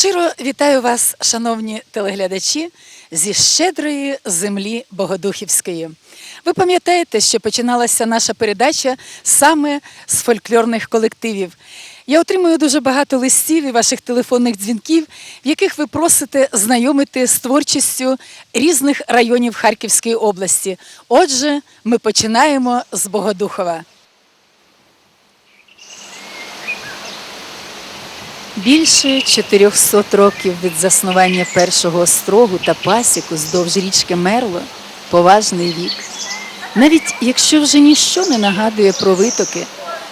Щиро вітаю вас, шановні телеглядачі, зі щедрої землі Богодухівської. Ви пам'ятаєте, що починалася наша передача саме з фольклорних колективів. Я отримую дуже багато листів і ваших телефонних дзвінків, в яких ви просите знайомити з творчістю різних районів Харківської області. Отже, ми починаємо з Богодухова. Більше 400 років від заснування першого острогу та пасіку здовж річки Мерло поважний вік. Навіть якщо вже ніщо не нагадує про витоки,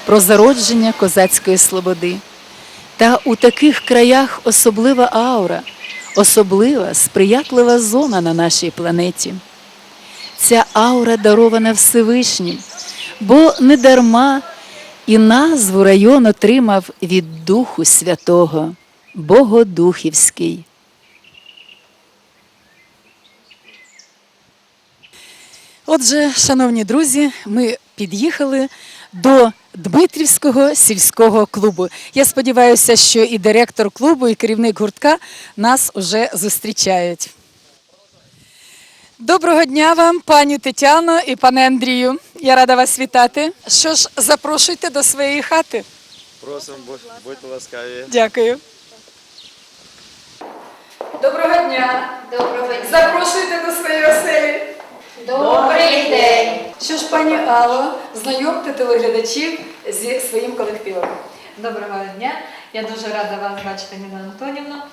про зародження козацької слободи. Та у таких краях особлива аура, особлива сприятлива зона на нашій планеті. Ця аура дарована Всевишнім, бо не дарма і назву район отримав від Духу Святого Богодухівський. Отже, шановні друзі, ми під'їхали до Дмитрівського сільського клубу. Я сподіваюся, що і директор клубу, і керівник гуртка нас уже зустрічають. Доброго дня вам, пані Тетяно і пане Андрію. Я рада вас вітати. Що ж, запрошуйте до своєї хати. Просимо, будь- будьте ласкаві. Дякую. Доброго дня. Доброго дня. Запрошуйте до своєї оселі. Добрий день. Що ж, пані Алло, знайомте телеглядачів зі своїм колективом. Доброго дня. Я дуже рада вас бачити, Ніна Антонівна,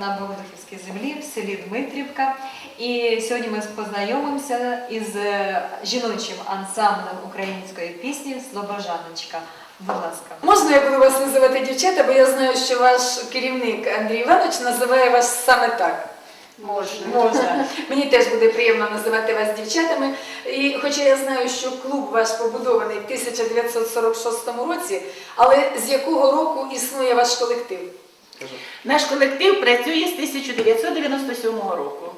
на Богодухівській землі в селі Дмитрівка. І сьогодні ми познайомимося із е, жіночим ансамблем української пісні Слобожаночка. Будь ласка. Можна я буду вас називати дівчата, бо я знаю, що ваш керівник Андрій Іванович називає вас саме так. Можна. Можна. Мені теж буде приємно називати вас дівчатами. І хоча я знаю, що клуб ваш побудований в 1946 році, але з якого року існує ваш колектив? Наш колектив працює з 1997 року.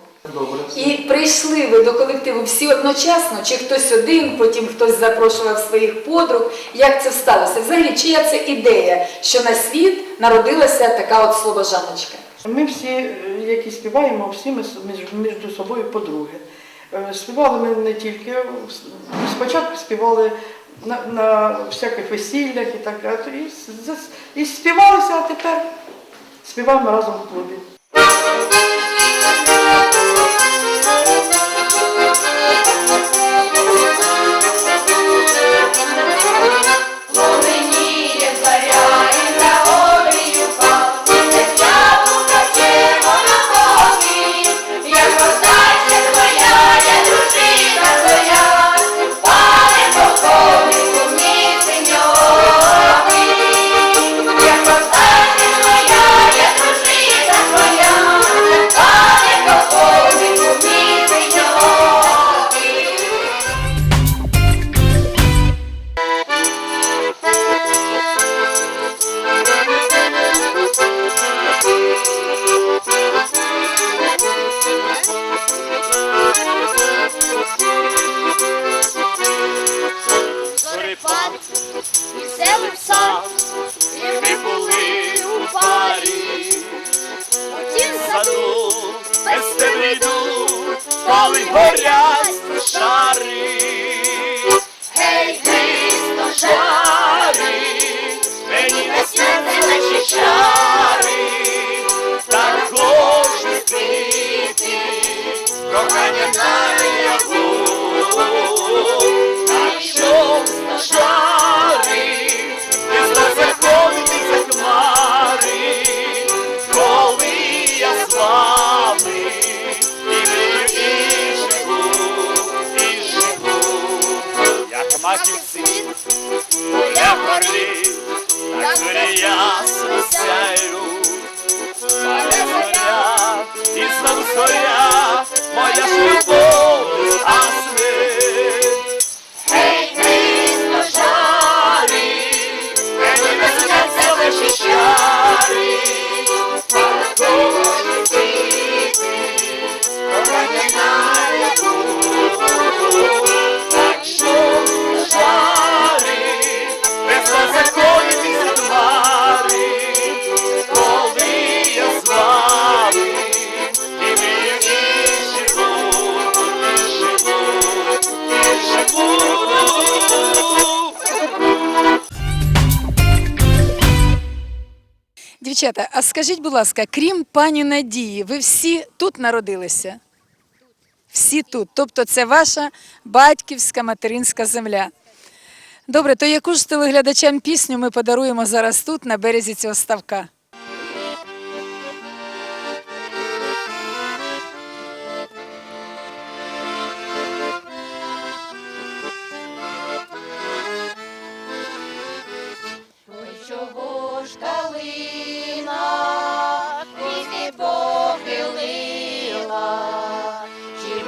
І прийшли ви до колективу всі одночасно, чи хтось один, потім хтось запрошував своїх подруг. Як це сталося? Взагалі, чия це ідея, що на світ народилася така от слобожаночка? Ми всі, е, які співаємо, всі ми між, між собою подруги. Е, Співали ми не тільки, спочатку співали на, на всяких весіллях і так далі. І, і співалися, а тепер співаємо разом в клубі. Я горі, так зорі ясно сяють. Пане зоря, і знов зоря, моя ж любов згасне. Дівчата, а скажіть, будь ласка, крім пані Надії, ви всі тут народилися? Всі тут. Тобто це ваша батьківська материнська земля. Добре, то яку ж телеглядачам пісню ми подаруємо зараз тут, на березі цього ставка?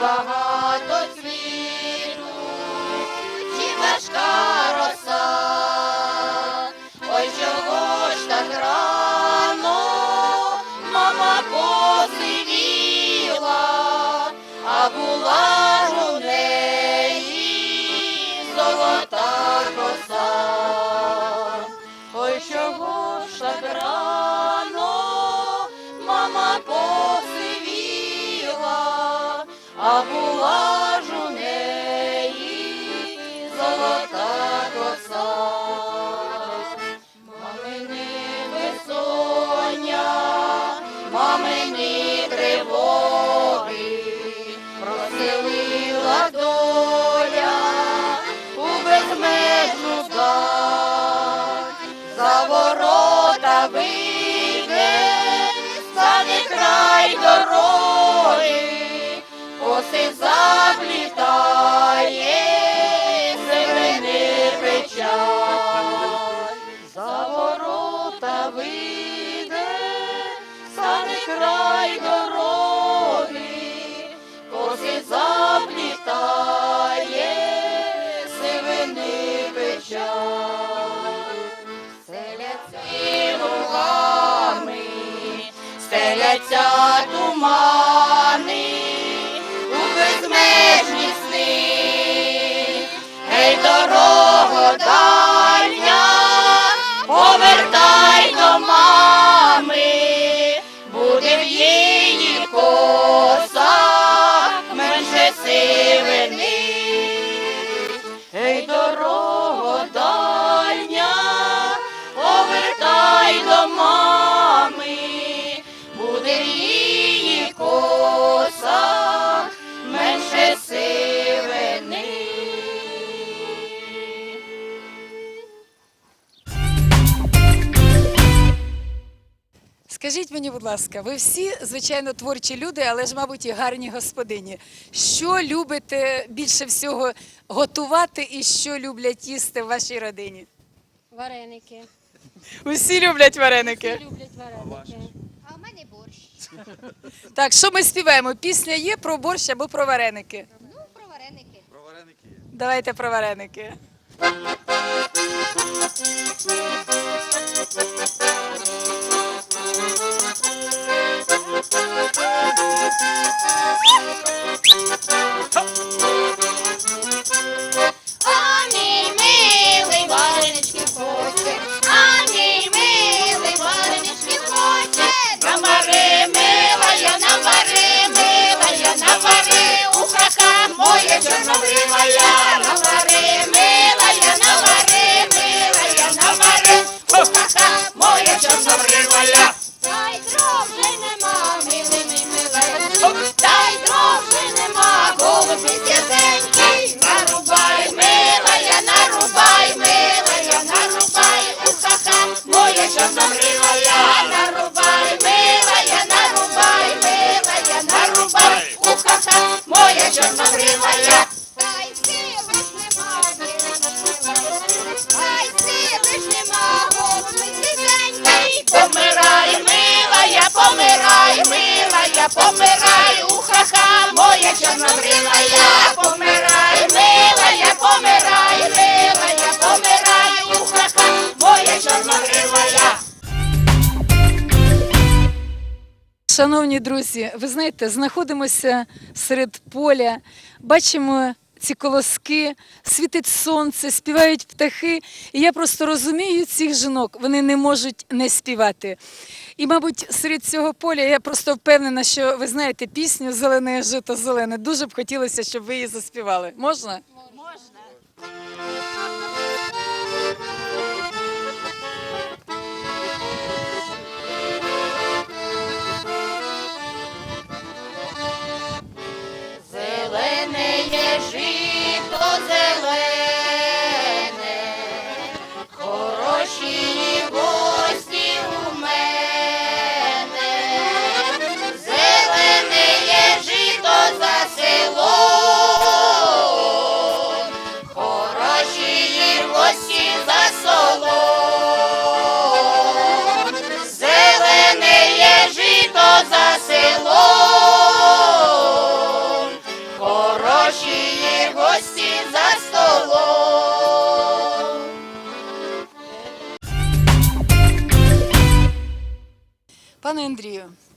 Багато світу, чи важка Cry the road. Тумани, у безмежні сни. Гей, дорого дальня, повертай до мами, буде в її косах менше сивини. Ей, дорого дальня, повертай до мами, Скажіть мені, будь ласка, ви всі, звичайно, творчі люди, але ж, мабуть, і гарні господині. Що любите більше всього готувати і що люблять їсти в вашій родині? Вареники. Усі люблять вареники. Всі люблять вареники. А в мене борщ. Так, що ми співаємо? Пісня є про борщ або про вареники. Ну, про вареники. Давайте про вареники. А милая, помирай, ухаха, моя чорнобривая. Помирай, милая, помирай, помираю, помирай, ухаха, моя чорнобривая. Шановні друзі, ви знаєте, знаходимося серед поля, бачимо ці колоски, світить сонце, співають птахи. І я просто розумію цих жінок, вони не можуть не співати. І, мабуть, серед цього поля я просто впевнена, що ви знаєте пісню Зелене жито зелене. Дуже б хотілося, щоб ви її заспівали. Можна?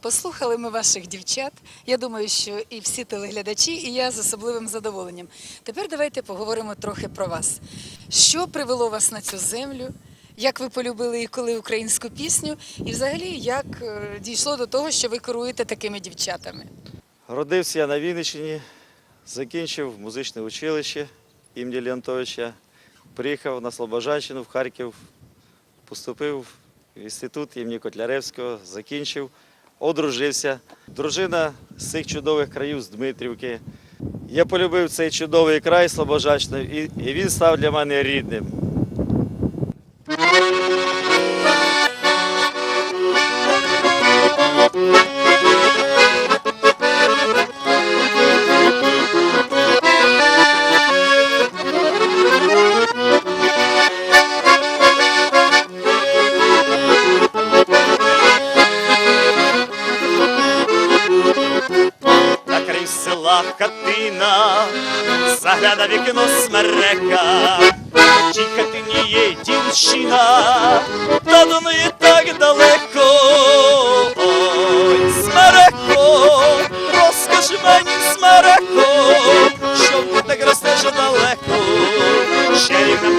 Послухали ми ваших дівчат. Я думаю, що і всі телеглядачі, і я з особливим задоволенням. Тепер давайте поговоримо трохи про вас. Що привело вас на цю землю? Як ви полюбили і коли українську пісню? І взагалі, як е, дійшло до того, що ви керуєте такими дівчатами? Родився я на Вінниччині, закінчив музичне училище імені Леонтовича, приїхав на Слобожанщину в Харків, поступив в інститут імені Котляревського, закінчив, одружився. Дружина з цих чудових країв з Дмитрівки. Я полюбив цей чудовий край Слобожанщини, і, і він став для мене рідним.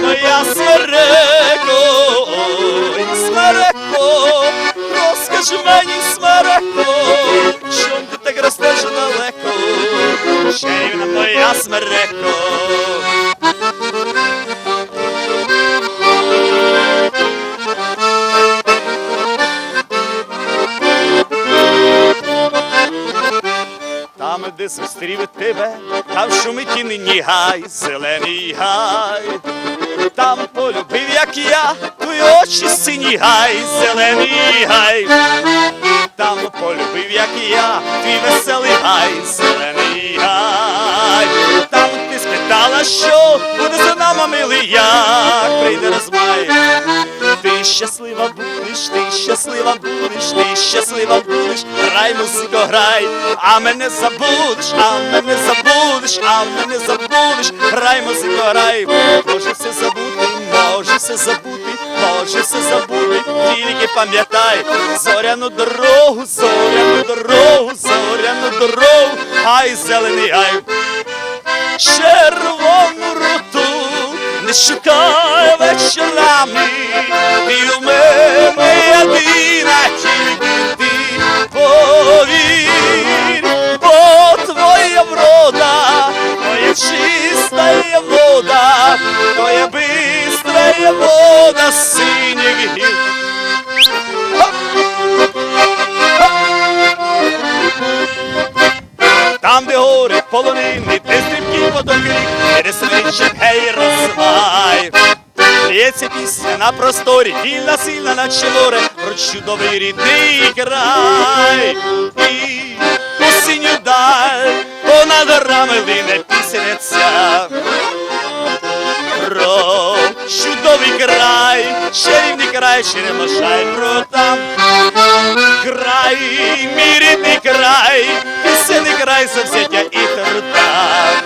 Моя смереко, ой, смереко, розкажи мені, смереко, що ти так ростеш далеко. Чарівна моя смереко. Там, де зустрів тебе, там шумить і нині гай, зелений гай. Там полюбив, як я, твої очі сині гай, зелений гай. Там полюбив, як я, твій веселий гай, зелений гай. Там ти спитала, що буде за нами милий, як прийде розмай. Щаслива будеш, ти щаслива будеш, ти щаслива будеш, грай, музико, грай, а мене забудеш, а мене забудеш, а мене забудеш, грай, музико, грай, може все забути, може все забути, може все забути, тільки пам'ятай, зоряну дорогу, зоряну дорогу, зоряну дорогу, гай, зелений гай, червону руту не шукай вечорами, і у мене єдина, тільки ти повір, бо твоя врода, твоя чиста вода, твоя бистра вода синіх гір. Гори полонини, де стрімкі потоки, річок гей розвай. Лється пісня на просторі, вільна сильна, наче море, про чудовий рідний край. І осінню даль, понад горами лине пісенеця. Про чудовий край, чарівний край, черемошай, про там край, мій рідний край, пісенний край завзяття і труда.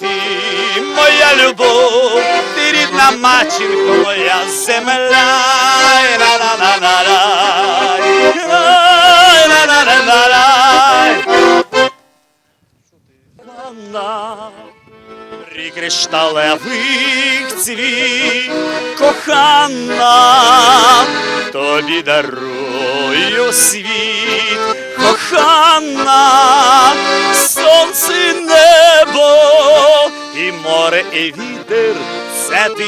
Ти моя любов, ти рідна матінко, моя земля. При кришталевих цвіт, кохана, тобі дарую світ, кохана, сонце, небо, і море, і вітер, це ти,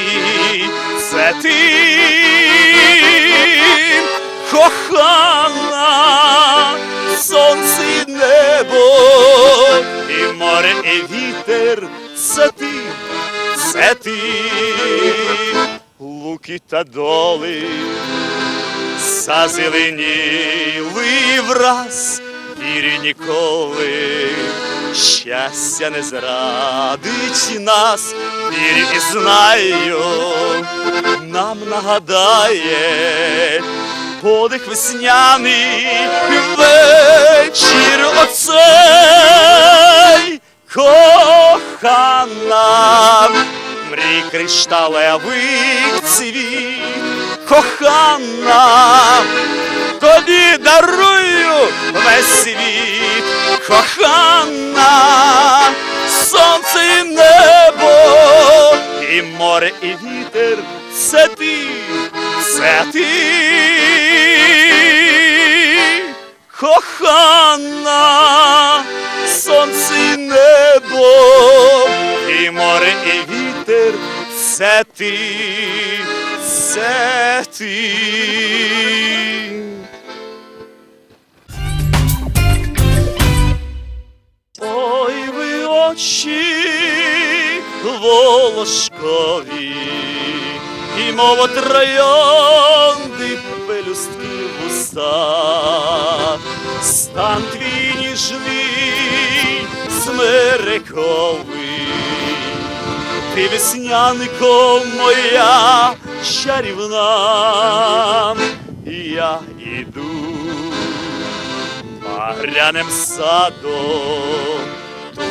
це ти, кохана, сонце, небо, і море, і вітер, це ти, це ти, луки та доли, зазеленіли враз, вірі ніколи, щастя не зрадить нас, вірю і знаю, нам нагадає подих весняний вечір оцей. Кохана, мрій кришталевий цвіт, кохана, тобі дарую весь світ, кохана, сонце і небо, і море, і вітер, це ти, це ти, кохана, сонце і небо, і море, і вітер, це ти, це ти. Очі волошкові, і мова троянди пелюстки в устах, стан твій ніжний, смерековий, ти веснянико моя чарівна, я іду багряним садом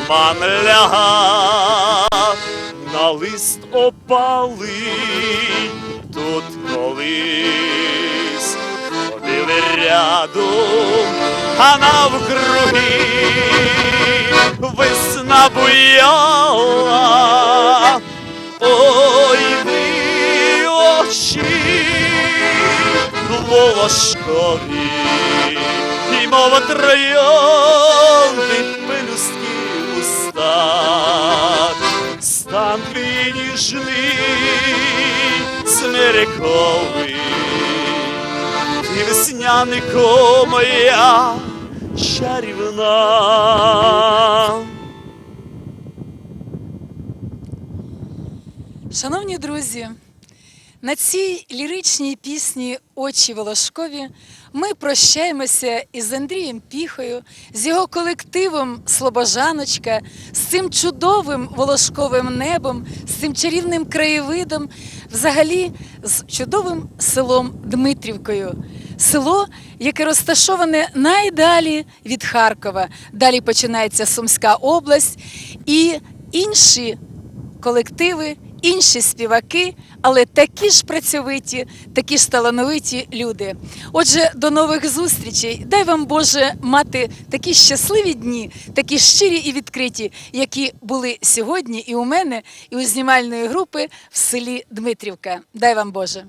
туман ляга на лист опалий тут колись ходили рядом, а навкруги весна буяла. Ой, ви очі волошкові, і мова троянди устах, стан твій ніжний, смерековий, і веснянико моя чарівна. Шановні друзі, на цій ліричній пісні Очі Волошкові ми прощаємося із Андрієм Піхою, з його колективом Слобожаночка, з цим чудовим волошковим небом, з цим чарівним краєвидом, взагалі з чудовим селом Дмитрівкою. Село, яке розташоване найдалі від Харкова. Далі починається Сумська область і інші колективи, інші співаки, але такі ж працьовиті, такі ж талановиті люди. Отже, до нових зустрічей. Дай вам Боже мати такі щасливі дні, такі щирі і відкриті, які були сьогодні, і у мене, і у знімальної групи в селі Дмитрівка. Дай вам Боже.